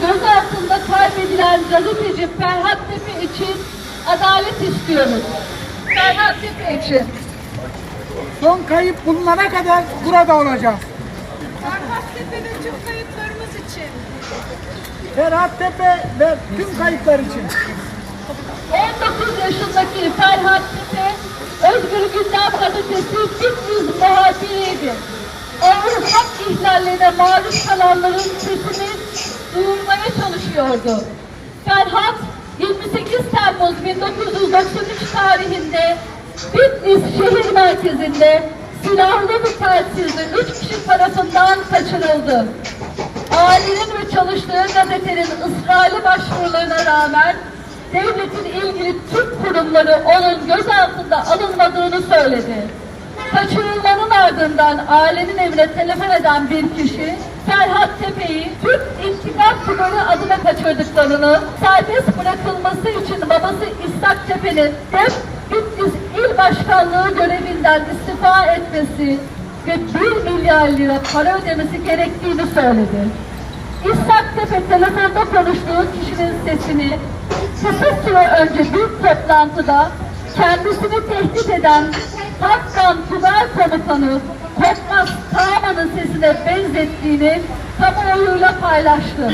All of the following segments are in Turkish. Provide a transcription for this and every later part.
gözaltında kaybedilen gazeteci Ferhat Tepe için adalet istiyoruz. Ferhat Tepe için. Son kayıp bulunana kadar burada olacağız. Ferhat Tepe ve tüm kayıplarımız için. Ferhat Tepe ve tüm kayıplar için. 19 yaşındaki Ferhat Tepe, Özgür Gündem gazetesi Bitlis muhabiriydi. Ağır hak ihlallerine maruz kalanların sesini çalışıyordu. Ferhat, 28 Temmuz 1993 tarihinde Bitlis şehir merkezinde silahlı bir telsizle 3 kişi tarafından kaçırıldı. Ailenin ve çalıştığı gazetenin ısrarlı başvurularına rağmen devletin ilgili tüm kurumları onun gözaltında alınmadığını söyledi. Kaçırılmanın ardından ailenin evine telefon eden bir kişi Ferhat Tepe'yi Türk İntikam Tümörü adına kaçırdıklarını, serbest bırakılması için babası İshak Tepe'nin DEP Bitlis İl Başkanlığı görevinden istifa etmesi ve 1 milyar lira para ödemesi gerektiğini söyledi. İshak Tepe telefonda konuştuğu kişinin sesini kısa süre önce bir toplantıda kendisini tehdit eden Hakkan Komutanı Korkmaz Kağman'ın sesine benzettiğini kamuoyuyla paylaştı.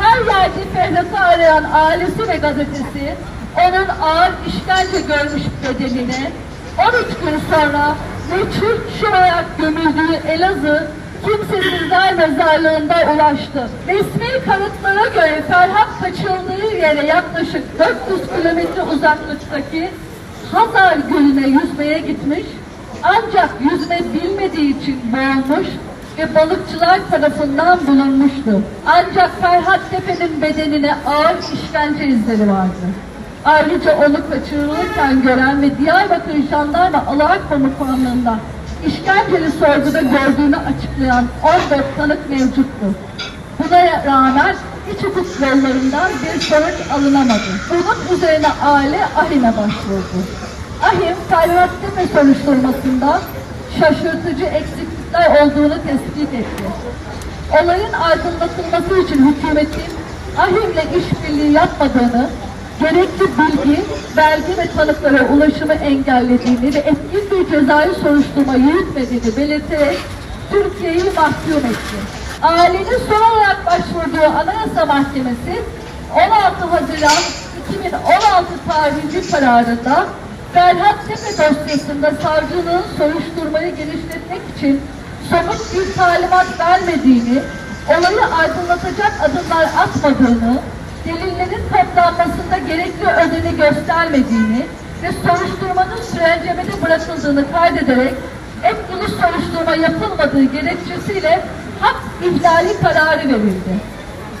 Her yerde Ferhat'ı arayan ailesi ve gazetesi onun ağır işkence görmüş bedenine 13 gün sonra meçhul şurayak gömüldüğü Elazığ kimsesizler mezarlığında ulaştı. Resmi kanıtlara göre Ferhat kaçırıldığı yere yaklaşık 400 kilometre uzaklıktaki Hazar Gölü'ne yüzmeye gitmiş ancak yüzme bilmediği için boğulmuş ve balıkçılar tarafından bulunmuştu. Ancak Ferhat Tepe'nin bedenine ağır işkence izleri vardı. Ayrıca onu kaçırılırken gören ve Diyarbakır Jandarma Alay Komutanlığı'nda işkenceli sorguda gördüğünü açıklayan 14 tanık mevcuttu. Buna rağmen iç hukuk yollarından bir sonuç alınamadı. Bunun üzerine aile AHİM'e başvurdu. AHİM, Ferhat Tepe soruşturmasında şaşırtıcı eksiklikler olduğunu tespit etti. Olayın aydınlatılması için hükümetin AHİM'le işbirliği yapmadığını, gerekli bilgi, belge ve tanıklara ulaşımı engellediğini ve etkin bir cezai soruşturma yürütmediğini belirterek Türkiye'yi mahkum etti. Ailenin son olarak başvurduğu Anayasa Mahkemesi 16 Haziran 2016 tarihli kararında Ferhat Tepe dosyasında savcılığın soruşturmayı genişletmek için somut bir talimat vermediğini, olayı aydınlatacak adımlar atmadığını, delillerin toplanmasında gerekli özeni göstermediğini ve soruşturmanın sürencemede bırakıldığını kaydederek etkili soruşturma yapılmadığı gerekçesiyle hak ihlali kararı verildi.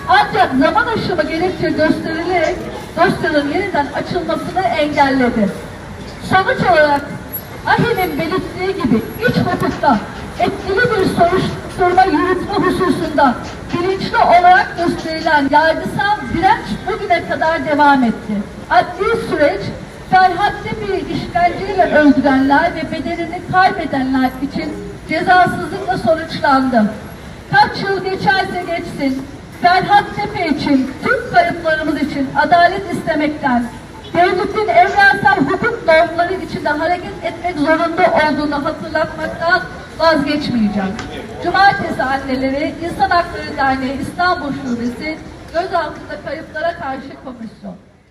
Ancak zaman aşımı gerekçe gösterilerek dosyanın yeniden açılmasını engelledi. Sonuç olarak AHİM'in belirttiği gibi iç hukukta etkili bir soruşturma yürütme hususunda bilinçli olarak gösterilen yargısal direnç bugüne kadar devam etti. Adli süreç Ferhat Tepe'yi işkenceyle öldürenler ve bedenini kaybedenler için cezasızlıkla sonuçlandı. Kaç yıl geçerse geçsin, Ferhat Tepe için, tüm kayıplarımız için adalet istemekten, devletin evrensel hukuk normları içinde hareket etmek zorunda olduğunu hatırlatmaktan vazgeçmeyeceğim. Cumartesi Anneleri, İnsan Hakları Derneği İstanbul Şubesi, gözaltında kayıplara karşı komisyon.